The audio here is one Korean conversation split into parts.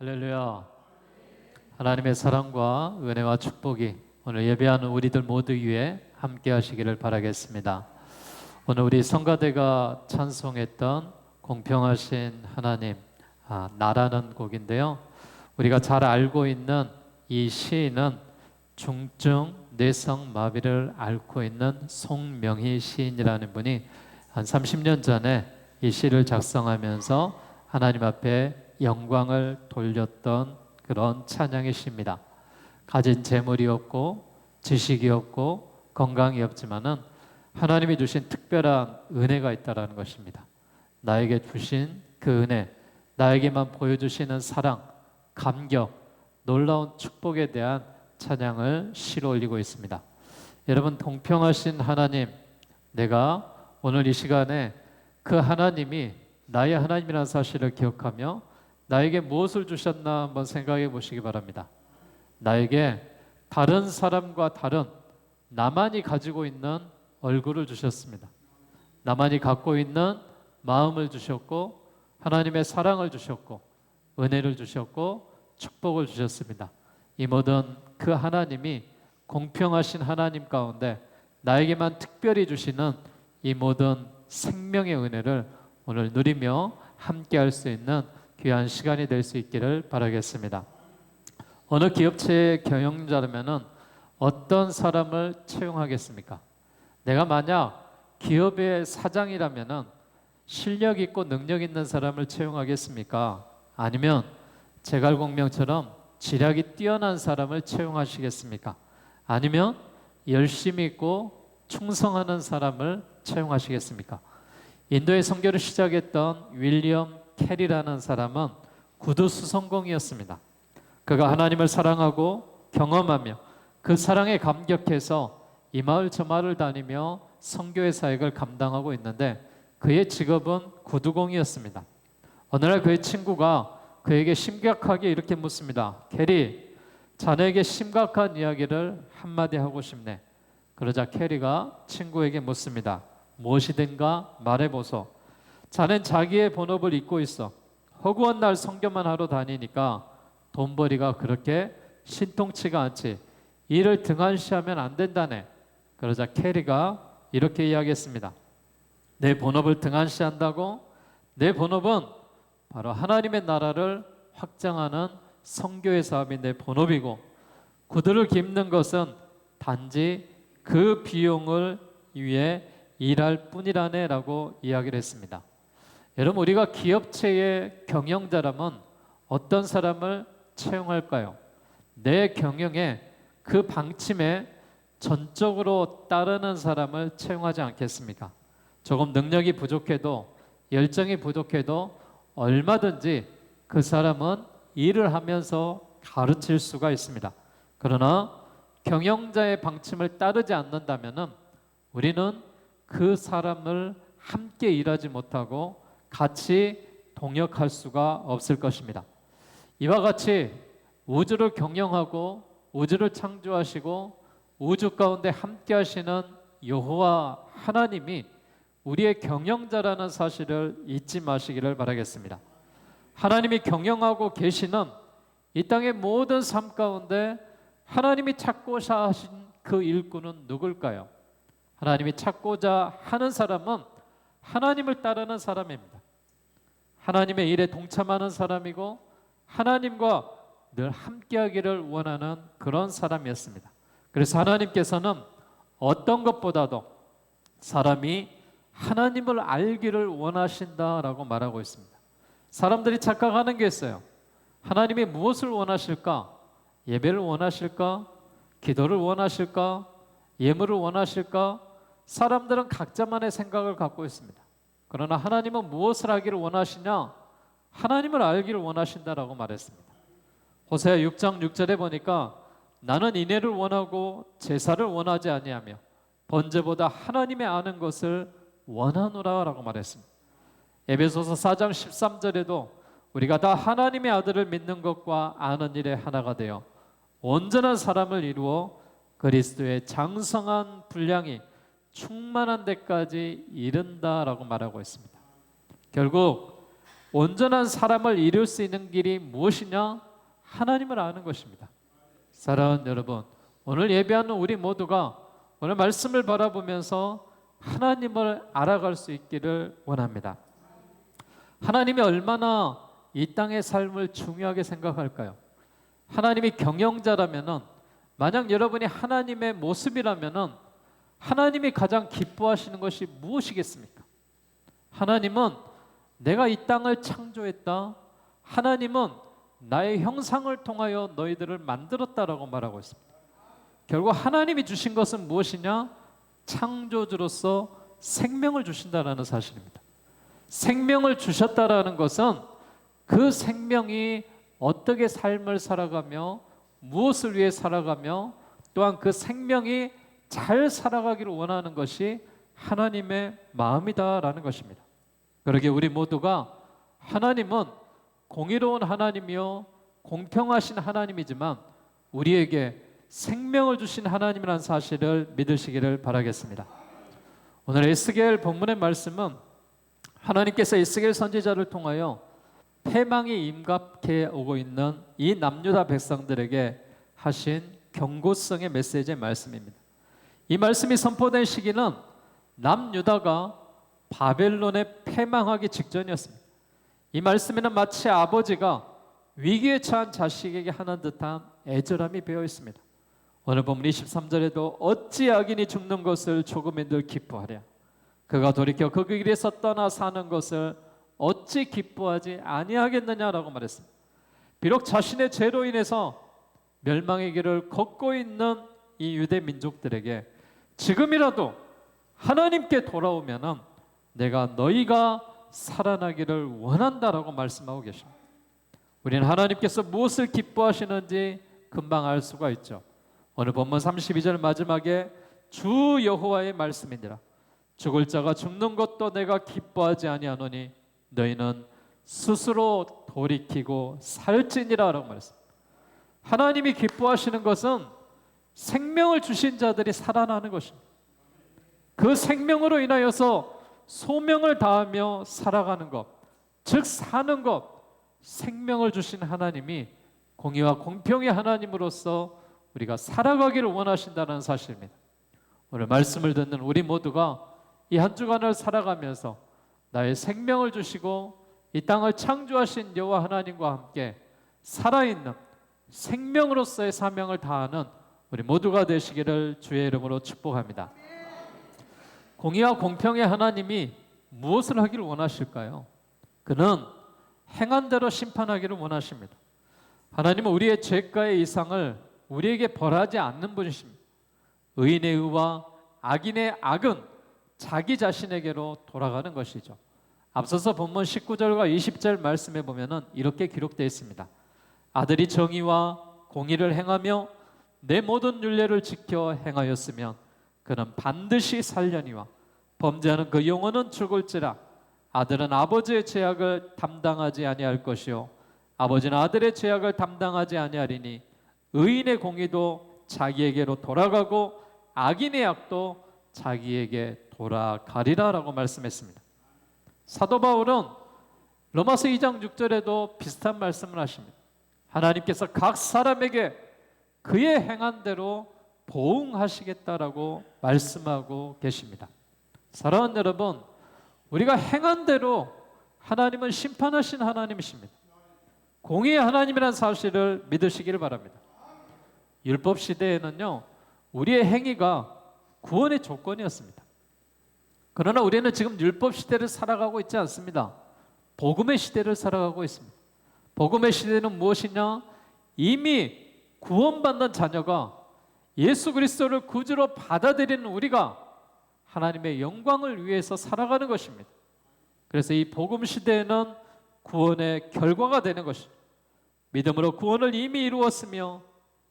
할렐루야. 하나님의 사랑과 은혜와 축복이 오늘 예배하는 우리들 모두 위에 함께 하시기를 바라겠습니다. 오늘 우리 성가대가 찬송했던 공평하신 하나님, 아, 나라는 곡인데요. 우리가 잘 알고 있는 이 시인은 중증 뇌성 마비를 앓고 있는 송명희 시인이라는 분이 한 30년 전에 이 시를 작성하면서 하나님 앞에 영광을 돌렸던 그런 찬양의 시입니다. 가진 재물이 없고 지식이 없고 건강이 없지만은 하나님이 주신 특별한 은혜가 있다라는 것입니다. 나에게 주신 그 은혜, 나에게만 보여주시는 사랑, 감격, 놀라운 축복에 대한 찬양을 시로 올리고 있습니다. 여러분 공평하신 하나님, 내가 오늘 이 시간에 그 하나님이 나의 하나님이라는 사실을 기억하며 나에게 무엇을 주셨나 한번 생각해 보시기 바랍니다. 나에게 다른 사람과 다른 나만이 가지고 있는 얼굴을 주셨습니다. 나만이 갖고 있는 마음을 주셨고 하나님의 사랑을 주셨고 은혜를 주셨고 축복을 주셨습니다. 이 모든 그 하나님이 공평하신 하나님 가운데 나에게만 특별히 주시는 이 모든 생명의 은혜를 오늘 누리며 함께 할 수 있는 귀한 시간이 될 수 있기를 바라겠습니다. 어느 기업체의 경영자라면은 어떤 사람을 채용하겠습니까? 내가 만약 기업의 사장이라면은 실력 있고 능력 있는 사람을 채용하겠습니까? 아니면 제갈공명처럼 지략이 뛰어난 사람을 채용하시겠습니까? 아니면 열심히 있고 충성하는 사람을 채용하시겠습니까? 인도의 선교를 시작했던 윌리엄 캐리라는 사람은 구두 수성공이었습니다. 그가 하나님을 사랑하고 경험하며 그 사랑에 감격해서 이 마을 저 마을을 다니며 선교의 사역을 감당하고 있는데 그의 직업은 구두공이었습니다. 어느 날 그의 친구가 그에게 심각하게 이렇게 묻습니다. 캐리, 자네에게 심각한 이야기를 한마디 하고 싶네. 그러자 캐리가 친구에게 묻습니다. 무엇이든가 말해보소. 자넨 자기의 본업을 잊고 있어. 허구한 날 성교만 하러 다니니까 돈벌이가 그렇게 신통치가 않지. 일을 등한시하면 안 된다네. 그러자 캐리가 이렇게 이야기했습니다. 내 본업을 등한시한다고? 내 본업은 바로 하나님의 나라를 확장하는 성교의 사업이 내 본업이고 구두를 깁는 것은 단지 그 비용을 위해 일할 뿐이라네라고 이야기를 했습니다. 여러분 우리가 기업체의 경영자라면 어떤 사람을 채용할까요? 내 경영에 그 방침에 전적으로 따르는 사람을 채용하지 않겠습니까? 조금 능력이 부족해도 열정이 부족해도 얼마든지 그 사람은 일을 하면서 가르칠 수가 있습니다. 그러나 경영자의 방침을 따르지 않는다면은 우리는 그 사람을 함께 일하지 못하고 같이 동역할 수가 없을 것입니다. 이와 같이 우주를 경영하고 우주를 창조하시고 우주 가운데 함께 하시는 여호와 하나님이 우리의 경영자라는 사실을 잊지 마시기를 바라겠습니다. 하나님이 경영하고 계시는 이 땅의 모든 삶 가운데 하나님이 찾고자 하신 그 일꾼은 누굴까요? 하나님이 찾고자 하는 사람은 하나님을 따르는 사람입니다. 하나님의 일에 동참하는 사람이고 하나님과 늘 함께하기를 원하는 그런 사람이었습니다. 그래서 하나님께서는 어떤 것보다도 사람이 하나님을 알기를 원하신다라고 말하고 있습니다. 사람들이 착각하는 게 있어요. 하나님이 무엇을 원하실까? 예배를 원하실까? 기도를 원하실까? 예물을 원하실까? 사람들은 각자만의 생각을 갖고 있습니다. 그러나 하나님은 무엇을 하기를 원하시냐? 하나님을 알기를 원하신다라고 말했습니다. 호세아 6장 6절에 보니까 나는 인애를 원하고 제사를 원하지 아니하며 번제보다 하나님의 아는 것을 원하노라라고 말했습니다. 에베소서 4장 13절에도 우리가 다 하나님의 아들을 믿는 것과 아는 일에 하나가 되어 온전한 사람을 이루어 그리스도의 장성한 분량이 충만한 데까지 이른다라고 말하고 있습니다. 결국 온전한 사람을 이룰 수 있는 길이 무엇이냐? 하나님을 아는 것입니다. 사랑하는 여러분, 오늘 예배하는 우리 모두가 오늘 말씀을 바라보면서 하나님을 알아갈 수 있기를 원합니다. 하나님이 얼마나 이 땅의 삶을 중요하게 생각할까요? 하나님이 경영자라면은 만약 여러분이 하나님의 모습이라면은 하나님이 가장 기뻐하시는 것이 무엇이겠습니까? 하나님은 내가 이 땅을 창조했다. 하나님은 나의 형상을 통하여 너희들을 만들었다라고 말하고 있습니다. 결국 하나님이 주신 것은 무엇이냐? 창조주로서 생명을 주신다라는 사실입니다. 생명을 주셨다라는 것은 그 생명이 어떻게 삶을 살아가며 무엇을 위해 살아가며 또한 그 생명이 잘 살아가기를 원하는 것이 하나님의 마음이다라는 것입니다. 그러게 우리 모두가 하나님은 공의로운 하나님이요 공평하신 하나님이지만 우리에게 생명을 주신 하나님이라는 사실을 믿으시기를 바라겠습니다. 오늘 에스겔 본문의 말씀은 하나님께서 에스겔 선지자를 통하여 패망이 임갑해 오고 있는 이 남유다 백성들에게 하신 경고성의 메시지의 말씀입니다. 이 말씀이 선포된 시기는 남유다가 바벨론에 패망하기 직전이었습니다. 이 말씀에는 마치 아버지가 위기에 처한 자식에게 하는 듯한 애절함이 배어 있습니다. 오늘 본문 23절에도 어찌 악인이 죽는 것을 조금인들 기뻐하랴 그가 돌이켜 그 길에서 떠나 사는 것을 어찌 기뻐하지 아니하겠느냐라고 말했습니다. 비록 자신의 죄로 인해서 멸망의 길을 걷고 있는 이 유대 민족들에게 지금이라도 하나님께 돌아오면은 내가 너희가 살아나기를 원한다라고 말씀하고 계십니다. 우리는 하나님께서 무엇을 기뻐하시는지 금방 알 수가 있죠. 오늘 본문 32절 마지막에 주 여호와의 말씀이니라. 죽을 자가 죽는 것도 내가 기뻐하지 아니하노니 너희는 스스로 돌이키고 살지니라라고 말했습니다. 하나님이 기뻐하시는 것은 생명을 주신 자들이 살아나는 것입니다. 그 생명으로 인하여서 소명을 다하며 살아가는 것, 즉 사는 것, 생명을 주신 하나님이 공의와 공평의 하나님으로서 우리가 살아가기를 원하신다는 사실입니다. 오늘 말씀을 듣는 우리 모두가 이 한 주간을 살아가면서 나의 생명을 주시고 이 땅을 창조하신 여호와 하나님과 함께 살아있는 생명으로서의 사명을 다하는 우리 모두가 되시기를 주의 이름으로 축복합니다. 공의와 공평의 하나님이 무엇을 하기를 원하실까요? 그는 행한 대로 심판하기를 원하십니다. 하나님은 우리의 죄가의 이상을 우리에게 벌하지 않는 분이십니다. 의인의 의와 악인의 악은 자기 자신에게로 돌아가는 것이죠. 앞서서 본문 19절과 20절 말씀에 보면은 이렇게 기록되어 있습니다. 아들이 정의와 공의를 행하며 내 모든 윤례를 지켜 행하였으면 그는 반드시 살려니와 범죄하는 그 영혼은 죽을지라 아들은 아버지의 죄악을 담당하지 아니할 것이요 아버지는 아들의 죄악을 담당하지 아니하리니 의인의 공의도 자기에게로 돌아가고 악인의 악도 자기에게 돌아가리라라고 말씀했습니다. 사도 바울은 로마서 2장 6절에도 비슷한 말씀을 하십니다. 하나님께서 각 사람에게 그의 행한 대로 보응하시겠다라고 말씀하고 계십니다. 사랑하는 여러분, 우리가 행한 대로 하나님은 심판하신 하나님이십니다. 공의의 하나님이라는 사실을 믿으시기를 바랍니다. 율법 시대에는요, 우리의 행위가 구원의 조건이었습니다. 그러나 우리는 지금 율법 시대를 살아가고 있지 않습니다. 복음의 시대를 살아가고 있습니다. 복음의 시대는 무엇이냐? 이미 구원받는 자녀가 예수 그리스도를 구주로 받아들이는 우리가 하나님의 영광을 위해서 살아가는 것입니다. 그래서 이 복음 시대에는 구원의 결과가 되는 것이 믿음으로 구원을 이미 이루었으며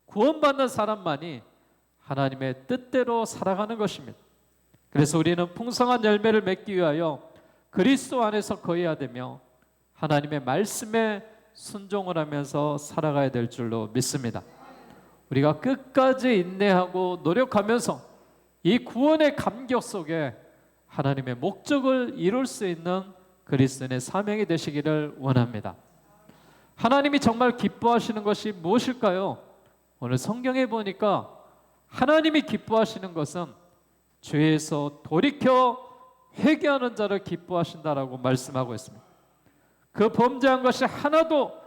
구원받는 사람만이 하나님의 뜻대로 살아가는 것입니다. 그래서 우리는 풍성한 열매를 맺기 위하여 그리스도 안에서 거해야 되며 하나님의 말씀에 순종을 하면서 살아가야 될 줄로 믿습니다. 우리가 끝까지 인내하고 노력하면서 이 구원의 감격 속에 하나님의 목적을 이룰 수 있는 그리스도인의 사명이 되시기를 원합니다. 하나님이 정말 기뻐하시는 것이 무엇일까요? 오늘 성경에 보니까 하나님이 기뻐하시는 것은 죄에서 돌이켜 회개하는 자를 기뻐하신다라고 말씀하고 있습니다. 그 범죄한 것이 하나도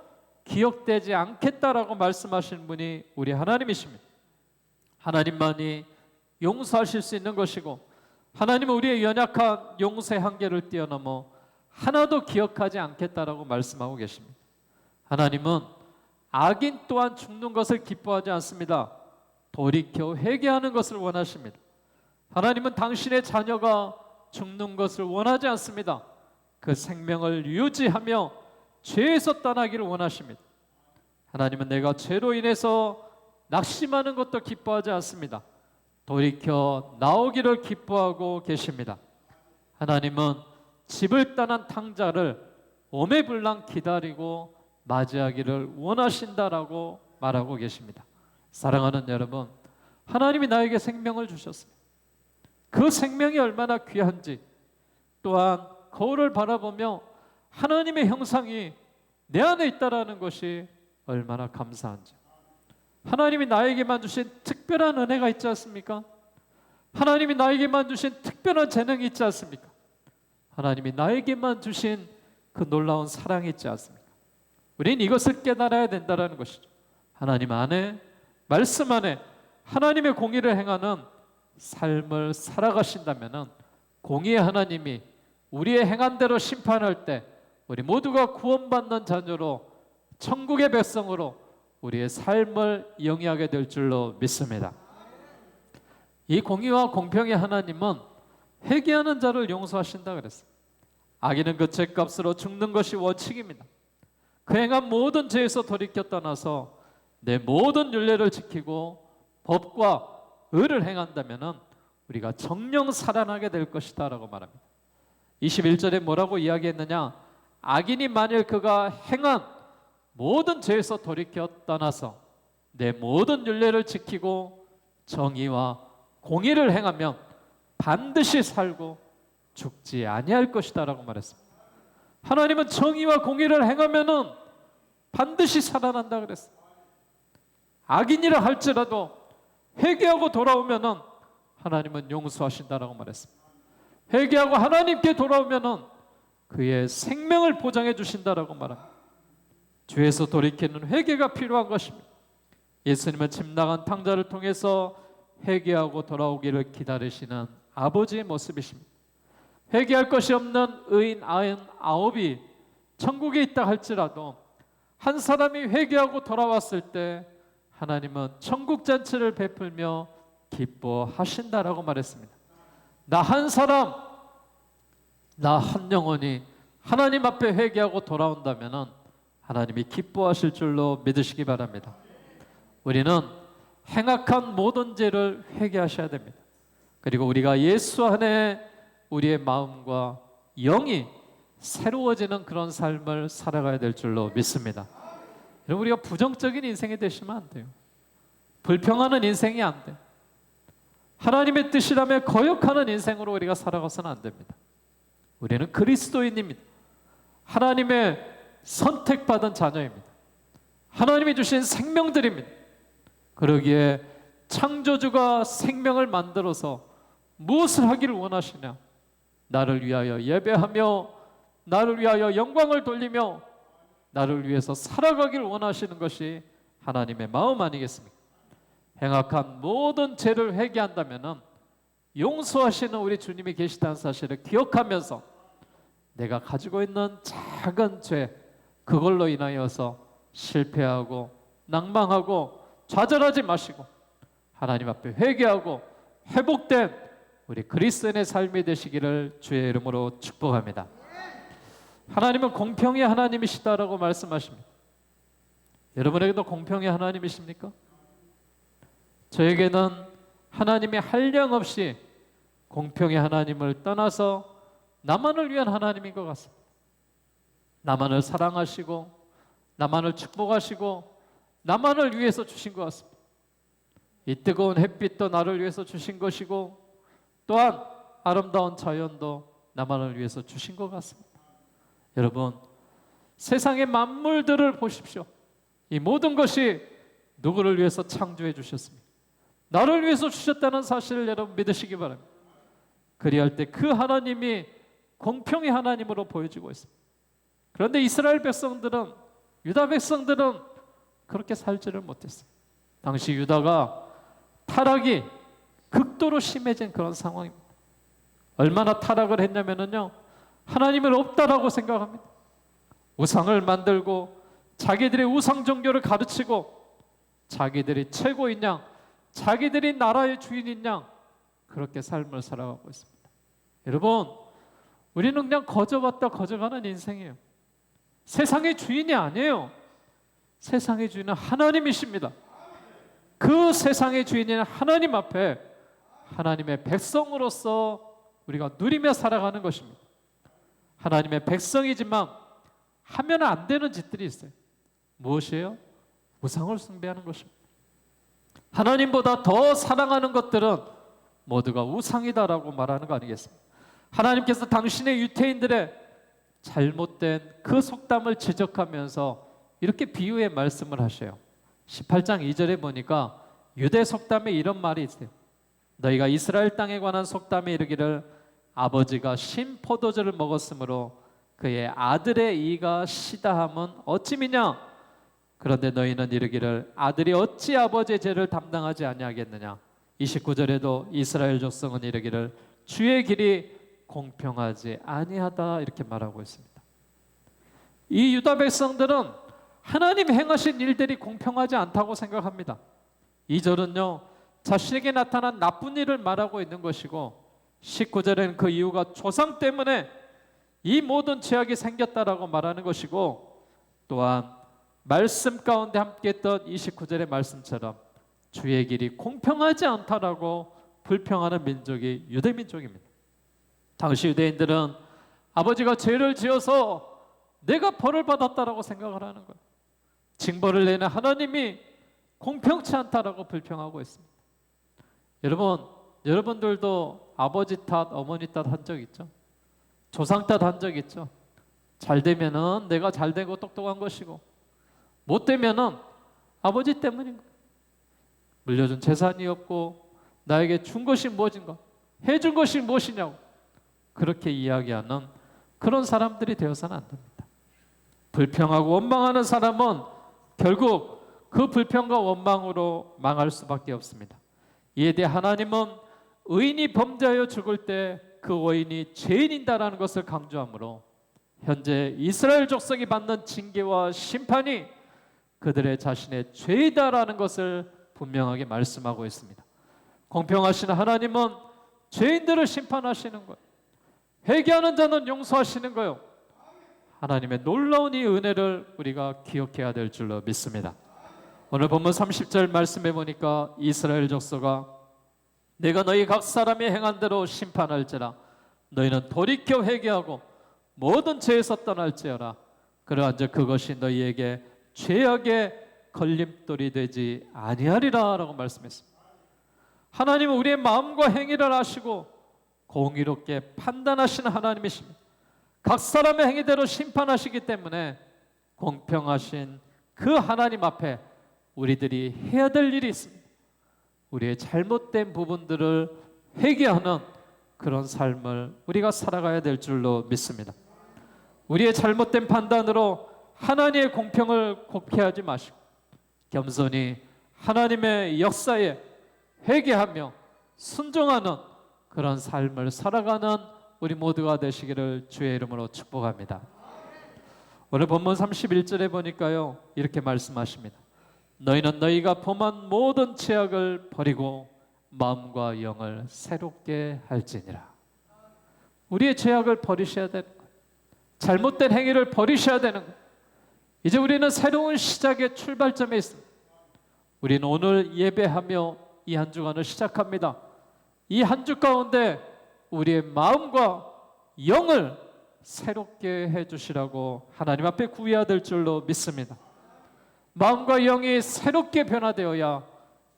기억되지 않겠다라고 말씀하시는 분이 우리 하나님이십니다. 하나님만이 용서하실 수 있는 것이고 하나님은 우리의 연약한 용서의 한계를 뛰어넘어 하나도 기억하지 않겠다라고 말씀하고 계십니다. 하나님은 악인 또한 죽는 것을 기뻐하지 않습니다. 돌이켜 회개하는 것을 원하십니다. 하나님은 당신의 자녀가 죽는 것을 원하지 않습니다. 그 생명을 유지하며 죄에서 떠나기를 원하십니다. 하나님은 내가 죄로 인해서 낙심하는 것도 기뻐하지 않습니다. 돌이켜 나오기를 기뻐하고 계십니다. 하나님은 집을 떠난 탕자를 오매불랑 기다리고 맞이하기를 원하신다라고 말하고 계십니다. 사랑하는 여러분, 하나님이 나에게 생명을 주셨습니다. 그 생명이 얼마나 귀한지 또한 거울을 바라보며 하나님의 형상이 내 안에 있다라는 것이 얼마나 감사한지. 하나님이 나에게만 주신 특별한 은혜가 있지 않습니까? 하나님이 나에게만 주신 특별한 재능이 있지 않습니까? 하나님이 나에게만 주신 그 놀라운 사랑이 있지 않습니까? 우리는 이것을 깨달아야 된다라는 것이죠. 하나님 안에 말씀 안에 하나님의 공의를 행하는 삶을 살아가신다면은 공의의 하나님이 우리의 행한 대로 심판할 때 우리 모두가 구원받는 자녀로 천국의 백성으로 우리의 삶을 영위하게 될 줄로 믿습니다. 이 공의와 공평의 하나님은 회개하는 자를 용서하신다 그랬어요. 악인은 그 죄값으로 죽는 것이 원칙입니다. 그 행한 모든 죄에서 돌이켜 떠나서 내 모든 윤례를 지키고 법과 의를 행한다면은 우리가 정령 살아나게 될 것이다라고 말합니다. 21절에 뭐라고 이야기했느냐? 악인이 만일 그가 행한 모든 죄에서 돌이켜 떠나서 내 모든 윤례를 지키고 정의와 공의를 행하면 반드시 살고 죽지 아니할 것이다라고 말했습니다. 하나님은 정의와 공의를 행하면은 반드시 살아난다 그랬어요. 악인이라 할지라도 회개하고 돌아오면은 하나님은 용서하신다라고 말했습니다. 회개하고 하나님께 돌아오면은 그의 생명을 보장해 주신다라고 말합니다. 죄에서 돌이키는 회개가 필요한 것입니다. 예수님은 집 나간 탕자를 통해서 회개하고 돌아오기를 기다리시는 아버지의 모습이십니다. 회개할 것이 없는 의인 아홉이 천국에 있다 할지라도 한 사람이 회개하고 돌아왔을 때 하나님은 천국 잔치를 베풀며 기뻐하신다라고 말했습니다. 나 한 사람, 나 한 영혼이 하나님 앞에 회개하고 돌아온다면은 하나님이 기뻐하실 줄로 믿으시기 바랍니다. 우리는 행악한 모든 죄를 회개하셔야 됩니다. 그리고 우리가 예수 안에 우리의 마음과 영이 새로워지는 그런 삶을 살아가야 될 줄로 믿습니다. 여러분 우리가 부정적인 인생이 되시면 안 돼요. 불평하는 인생이 안 돼. 하나님의 뜻이라며 거역하는 인생으로 우리가 살아가서는 안 됩니다. 우리는 그리스도인입니다. 하나님의 선택받은 자녀입니다. 하나님이 주신 생명들입니다. 그러기에 창조주가 생명을 만들어서 무엇을 하기를 원하시냐? 나를 위하여 예배하며 나를 위하여 영광을 돌리며 나를 위해서 살아가길 원하시는 것이 하나님의 마음 아니겠습니까? 행악한 모든 죄를 회개한다면은 용서하시는 우리 주님이 계시다는 사실을 기억하면서 내가 가지고 있는 작은 죄 그걸로 인하여서 실패하고 낭망하고 좌절하지 마시고 하나님 앞에 회개하고 회복된 우리 그리스도인의 삶이 되시기를 주의 이름으로 축복합니다. 하나님은 공평의 하나님이시다라고 말씀하십니다. 여러분에게도 공평의 하나님이십니까? 저에게는 하나님이 한량없이 공평의 하나님을 떠나서 나만을 위한 하나님인 것 같습니다. 나만을 사랑하시고 나만을 축복하시고 나만을 위해서 주신 것 같습니다. 이 뜨거운 햇빛도 나를 위해서 주신 것이고 또한 아름다운 자연도 나만을 위해서 주신 것 같습니다. 여러분, 세상의 만물들을 보십시오. 이 모든 것이 누구를 위해서 창조해 주셨습니까? 나를 위해서 주셨다는 사실을 여러분 믿으시기 바랍니다. 그리할 때 그 하나님이 공평의 하나님으로 보여지고 있습니다. 그런데 이스라엘 백성들은 유다 백성들은 그렇게 살지를 못했어요. 당시 유다가 타락이 극도로 심해진 그런 상황입니다. 얼마나 타락을 했냐면요. 하나님을 없다라고 생각합니다. 우상을 만들고 자기들의 우상 종교를 가르치고 자기들이 최고인 양, 자기들이 나라의 주인인 양 그렇게 삶을 살아가고 있습니다. 여러분, 우리는 그냥 거저봤다 거저가는 인생이에요. 세상의 주인이 아니에요. 세상의 주인은 하나님이십니다. 그 세상의 주인인 하나님 앞에 하나님의 백성으로서 우리가 누리며 살아가는 것입니다. 하나님의 백성이지만 하면 안 되는 짓들이 있어요. 무엇이에요? 우상을 숭배하는 것입니다. 하나님보다 더 사랑하는 것들은 모두가 우상이다라고 말하는 거 아니겠습니까? 하나님께서 당신의 유태인들의 잘못된 그 속담을 지적하면서 이렇게 비유의 말씀을 하셔요. 18장 2절에 보니까 유대 속담에 이런 말이 있어요. 너희가 이스라엘 땅에 관한 속담에 이르기를 아버지가 신 포도주를 먹었으므로 그의 아들의 이가 시다함은 어찌 미냐? 그런데 너희는 이르기를 아들이 어찌 아버지의 죄를 담당하지 아니하겠느냐? 29절에도 이스라엘 족속은 이르기를 주의 길이 공평하지 아니하다 이렇게 말하고 있습니다. 이 유다 백성들은 하나님 행하신 일들이 공평하지 않다고 생각합니다. 2절은요. 자신에게 나타난 나쁜 일을 말하고 있는 것이고 19절에는 그 이유가 조상 때문에 이 모든 죄악이 생겼다라고 말하는 것이고 또한 말씀 가운데 함께 했던 29절의 말씀처럼 주의 길이 공평하지 않다라고 불평하는 민족이 유대 민족입니다. 당시 유대인들은 아버지가 죄를 지어서 내가 벌을 받았다라고 생각을 하는 거예요. 징벌을 내는 하나님이 공평치 않다라고 불평하고 있습니다. 여러분, 여러분들도 아버지 탓, 어머니 탓 한 적 있죠? 조상 탓 한 적 있죠? 잘 되면은 내가 잘 되고 똑똑한 것이고 못 되면은 아버지 때문인 거예요. 물려준 재산이 없고 나에게 준 것이 무엇인가? 해준 것이 무엇이냐고 그렇게 이야기하는 그런 사람들이 되어서는 안 됩니다. 불평하고 원망하는 사람은 결국 그 불평과 원망으로 망할 수밖에 없습니다. 이에 대해 하나님은 의인이 범죄하여 죽을 때 그 의인이 죄인이다라는 것을 강조하므로 현재 이스라엘 족속이 받는 징계와 심판이 그들의 자신의 죄이다라는 것을 분명하게 말씀하고 있습니다. 공평하신 하나님은 죄인들을 심판하시는 거예요. 회개하는 자는 용서하시는 거예요. 하나님의 놀라운 이 은혜를 우리가 기억해야 될 줄로 믿습니다. 오늘 본문 30절 말씀해 보니까 이스라엘 족속아 내가 너희 각 사람이 행한 대로 심판할지라 너희는 돌이켜 회개하고 모든 죄에서 떠날지어라 그러한즉 그것이 너희에게 죄악의 걸림돌이 되지 아니하리라라고 말씀했습니다. 하나님은 우리의 마음과 행위를 아시고 공의롭게 판단하시는 하나님이십니다. 각 사람의 행위대로 심판하시기 때문에 공평하신 그 하나님 앞에 우리들이 해야 될 일이 있습니다. 우리의 잘못된 부분들을 회개하는 그런 삶을 우리가 살아가야 될 줄로 믿습니다. 우리의 잘못된 판단으로 하나님의 공평을 곡해하지 마시고 겸손히 하나님의 역사에 회개하며 순종하는 그런 삶을 살아가는 우리 모두가 되시기를 주의 이름으로 축복합니다. 오늘 본문 31절에 보니까요. 이렇게 말씀하십니다. 너희는 너희가 범한 모든 죄악을 버리고 마음과 영을 새롭게 할지니라. 우리의 죄악을 버리셔야 되는 거예요. 잘못된 행위를 버리셔야 되는 거예요. 이제 우리는 새로운 시작의 출발점에 있습니다. 우리는 오늘 예배하며 이 한 주간을 시작합니다. 이 한 주 가운데 우리의 마음과 영을 새롭게 해 주시라고 하나님 앞에 구해야 될 줄로 믿습니다. 마음과 영이 새롭게 변화되어야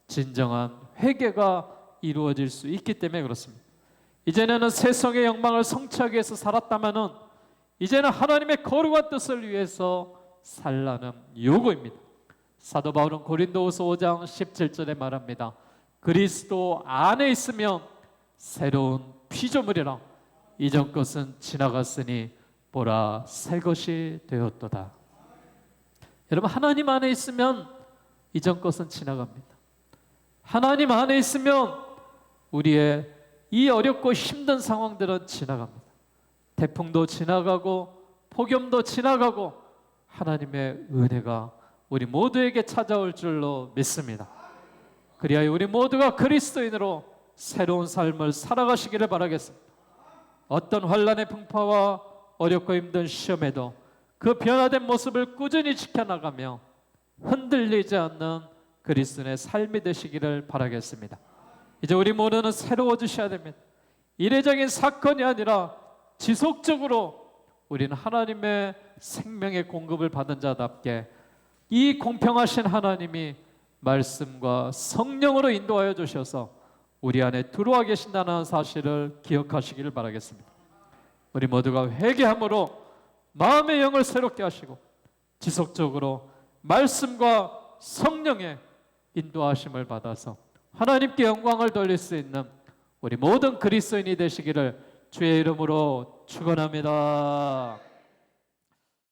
진정한 회개가 이루어질 수 있기 때문에 그렇습니다. 이전에는 세상의 영광을 성취하기 위해서 살았다면은 이제는 하나님의 거룩한 뜻을 위해서 살라는 요구입니다. 사도 바울은 고린도후서 5장 17절에 말합니다. 그리스도 안에 있으면 새로운 피조물이라 이전 것은 지나갔으니 보라 새 것이 되었도다. 여러분 하나님 안에 있으면 이전 것은 지나갑니다. 하나님 안에 있으면 우리의 이 어렵고 힘든 상황들은 지나갑니다. 태풍도 지나가고 폭염도 지나가고 하나님의 은혜가 우리 모두에게 찾아올 줄로 믿습니다. 그리하여 우리 모두가 그리스도인으로 새로운 삶을 살아가시기를 바라겠습니다. 어떤 환란의 풍파와 어렵고 힘든 시험에도 그 변화된 모습을 꾸준히 지켜나가며 흔들리지 않는 그리스도의 삶이 되시기를 바라겠습니다. 이제 우리 모두는 새로워지셔야 됩니다. 이례적인 사건이 아니라 지속적으로 우리는 하나님의 생명의 공급을 받은 자답게 이 공평하신 하나님이 말씀과 성령으로 인도하여 주셔서 우리 안에 들어와 계신다는 사실을 기억하시기를 바라겠습니다. 우리 모두가 회개함으로 마음의 영을 새롭게 하시고 지속적으로 말씀과 성령의 인도하심을 받아서 하나님께 영광을 돌릴 수 있는 우리 모든 그리스도인이 되시기를 주의 이름으로 축원합니다.